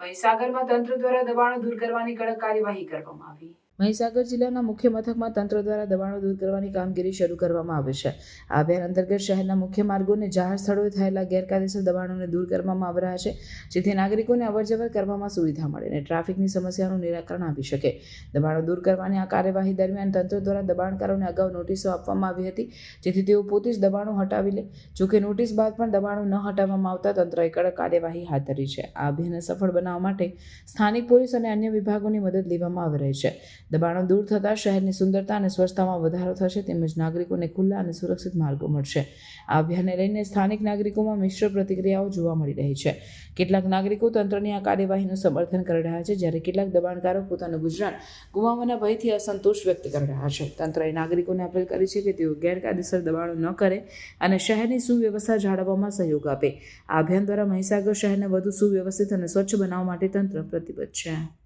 મહીસાગરમાં તંત્ર દ્વારા દબાણો દૂર કરવાની કડક કાર્યવાહી કરવામાં આવી. મહીસાગર જિલ્લાના મુખ્ય મથકમાં તંત્ર દ્વારા દબાણો દૂર કરવાની કામગીરી શરૂ કરવામાં આવી છે. આ અભિયાન અંતર્ગત શહેરના મુખ્ય માર્ગોને જાહેર સ્થળોએ થયેલા ગેરકાયદેસર દબાણોને દૂર કરવામાં આવી રહ્યા છે, જેથી નાગરિકોને અવરજવર કરવામાં સુવિધા મળે અને ટ્રાફિકની સમસ્યાનું નિરાકરણ આપી શકે. દબાણો દૂર કરવાની આ કાર્યવાહી દરમિયાન તંત્ર દ્વારા દબાણકારોને અગાઉ નોટિસો આપવામાં આવી હતી, જેથી તેઓ પોતે જ દબાણો હટાવી લે. જોકે નોટિસ બાદ પણ દબાણો ન હટાવવામાં આવતા તંત્રએ કડક કાર્યવાહી હાથ ધરી છે. આ અભિયાનને સફળ બનાવવા માટે સ્થાનિક પોલીસ અને અન્ય વિભાગોની મદદ લેવામાં આવી રહી છે. દબાણો દૂર થતાં શહેરની સુંદરતા અને સ્વચ્છતામાં વધારો થશે તેમજ નાગરિકોને ખુલ્લા અને સુરક્ષિત માર્ગો મળશે. આ અભિયાનને લઈને સ્થાનિક નાગરિકોમાં મિશ્ર પ્રતિક્રિયાઓ જોવા મળી રહી છે. કેટલાક નાગરિકો તંત્રની આ કાર્યવાહીનું સમર્થન કરી રહ્યા છે, જ્યારે કેટલાક દબાણકારો પોતાનું ગુજરાન ગુમાવવાના ભયથી અસંતોષ વ્યક્ત કરી રહ્યા છે. તંત્રએ નાગરિકોને અપીલ કરી છે કે તેઓ ગેરકાયદેસર દબાણો ન કરે અને શહેરની સુવ્યવસ્થા જાળવવામાં સહયોગ આપે. આ અભિયાન દ્વારા મહીસાગર શહેરને વધુ સુવ્યવસ્થિત અને સ્વચ્છ બનાવવા માટે તંત્ર પ્રતિબદ્ધ છે.